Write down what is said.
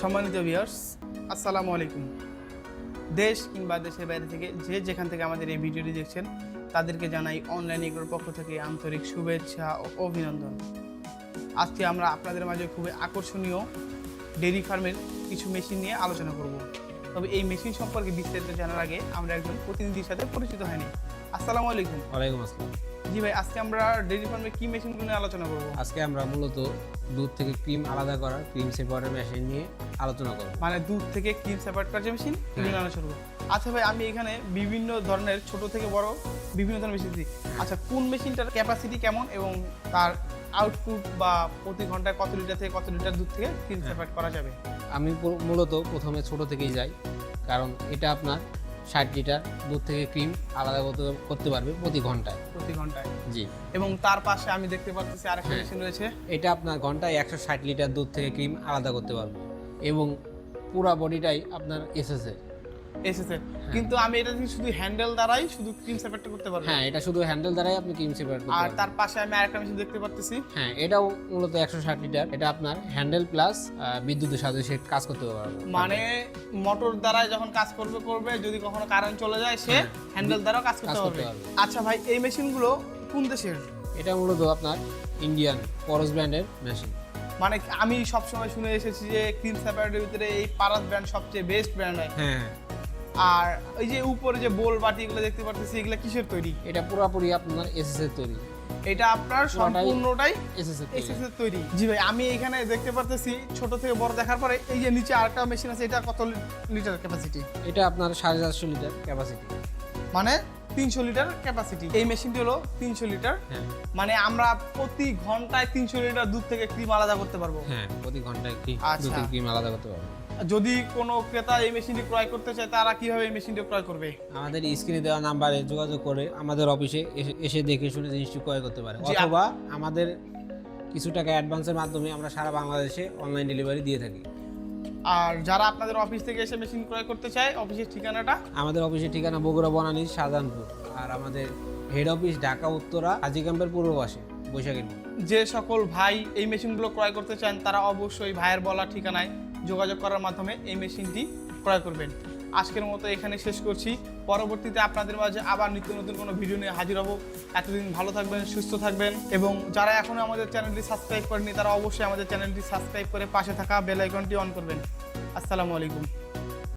সম্মানিত ভিউয়ার্স আসসালামু আলাইকুম। দেশ কিংবা দেশের বাইরে থেকে যে যেখান থেকে আমাদের এই ভিডিওটি দেখছেন, তাদেরকে জানাই অনলাইন এগুলোর পক্ষ থেকে আন্তরিক শুভেচ্ছা ও অভিনন্দন। আজকে আমরা আপনাদের মাঝে খুবই আকর্ষণীয় ডেইরি ফার্মের কিছু মেশিন নিয়ে আলোচনা করব। তবে এই মেশিন সম্পর্কে বিস্তারিত জানার আগে আমরা একজন প্রতিনিধির সাথে পরিচিত হয়নি। আসসালামু আলাইকুম। ওয়ালাইকুম আসসালাম। জি ভাই আজকে আমরা ডেইরি ফার্মের কি মেশিনগুলো নিয়ে আলোচনা করব? আজকে আমরা মূলত দুধ থেকে ক্রিম আলাদা করার ক্রিম সেপারেটর মেশিন নিয়ে আলোচনা করব। মানে দুধ থেকে ক্রিম সেপারেট করার যে মেশিন এগুলো আলোচনা করব। আচ্ছা ভাই আমি এখানে বিভিন্ন ধরনের ছোট থেকে বড় বিভিন্ন ধরনের মেশিন দিই আচ্ছা কোন মেশিনটার ক্যাপাসিটি কেমন এবং তার আউটপুট বা প্রতি ঘন্টায় কত লিটার থেকে কত লিটার দুধ থেকে ক্রিম সেপারেট করা যাবে? আমি মূলত প্রথমে ছোট থেকেই যাই কারণ এটা আপনার ষাট লিটার দুধ থেকে ক্রিম আলাদা করতে করতে পারবে প্রতি ঘন্টায়। প্রতি ঘন্টায়। জি। এবং তার পাশে আমি দেখতে পাচ্ছি আরেকটা হ্যাঁ। মেশিন রয়েছে। এটা আপনার ঘন্টায় একশো ষাট লিটার দুধ থেকে ক্রিম আলাদা করতে পারবে। এবং পুরা বডিটাই আপনার এসএসএ এসেছে কিন্তু আমি এটা দিয়ে শুধু হ্যান্ডেল দ্বারাই শুধু ক্রিম সেপারেট করতে পারব। হ্যাঁ এটা শুধু হ্যান্ডেল দ্বারাই আপনি ক্রিম সেপারেট করতে আর তার পাশে আমি আরেকটা মেশিন দেখতে পাচ্ছি হ্যাঁ এটাও মূলত একশো ষাট লিটার এটা আপনার হ্যান্ডেল প্লাস বিদ্যুতের সাথে সে কাজ করতে পারবে। মানে মোটর দ্বারা যখন কাজ করবে করবে যদি কখনো কারেন্ট চলে যায় সে হ্যাঁ। হ্যান্ডেল দ্বারাও কাজ করতে পারবে। আচ্ছা ভাই এই মেশিনগুলো কোন দেশের এটা মূলত আপনার ইন্ডিয়ান পরস ব্র্যান্ডের মেশিন মানে আমি সবসময় শুনে এসেছি যে ক্রিম সেপারেটের ভিতরে এই পারাস ব্র্যান্ড সবচেয়ে বেস্ট ব্র্যান্ড হয়। হ্যাঁ। আর ওই যে উপরে যে বোল বাটি এগুলো দেখতে পাচ্ছি এগুলো কিসের তৈরি? এটা পুরোপুরি আপনার তৈরি। এটা আপনার সম্পূর্ণটাই এর তৈরি। জি ভাই আমি এখানে দেখতে পারতেছি ছোট থেকে বড় দেখার পরে এই যে নিচে আরেকটা মেশিন আছে এটা কত লিটার ক্যাপাসিটি এটা আপনার সাড়ে চারশো লিটার ক্যাপাসিটি মানে তিনশো লিটার ক্যাপাসিটি এই মেশিনটি হলো তিনশো লিটার হ্যাঁ। মানে আমরা প্রতি ঘন্টায় তিনশো লিটার দুধ থেকে ক্রিম আলাদা করতে পারব। হ্যাঁ প্রতি ঘন্টায় কি আচ্ছা। ক্রিম আলাদা করতে পারবে। যদি কোনো ক্রেতা এই মেশিনটি ক্রয় করতে চায় তারা কীভাবে এই মেশিনটি ক্রয় করবে? আমাদের স্ক্রিনে দেওয়া নাম্বারে যোগাযোগ করে আমাদের অফিসে এসে- দেখে শুনে জিনিসটি ক্রয় করতে পারে। অথবা আমাদের কিছু টাকা অ্যাডভান্সের মাধ্যমে আমরা সারা বাংলাদেশে অনলাইন ডেলিভারি দিয়ে থাকি। আর যারা আপনাদের অফিস থেকে এসে মেশিন ক্রয় করতে চায় অফিসের ঠিকানাটা? আমাদের অফিসের ঠিকানা বগুড়া বনানী শাহজাহানপুর। আর আমাদের হেড অফিস ঢাকা উত্তরা হাজি ক্যাম্পের পূর্ব পাশে বৈশাখীর যে সকল ভাই এই মেশিনগুলো ক্রয় করতে চান তারা অবশ্যই ভাইয়ের বলা ঠিকানায় যোগাযোগ করার মাধ্যমে এই মেশিনটি ক্রয় করবেন। আজকের মতো এখানে শেষ করছি। পরবর্তীতে আপনাদের মাঝে আবার নিত্য নতুন কোনো ভিডিও নিয়ে হাজির হব। এতদিন ভালো থাকবেন, সুস্থ থাকবেন এবং যারা এখনও আমাদের চ্যানেলটি সাবস্ক্রাইব করেনি তারা অবশ্যই আমাদের চ্যানেলটি সাবস্ক্রাইব করে পাশে থাকা বেল আইকনটি অন করবেন। আসসালামু আলাইকুম।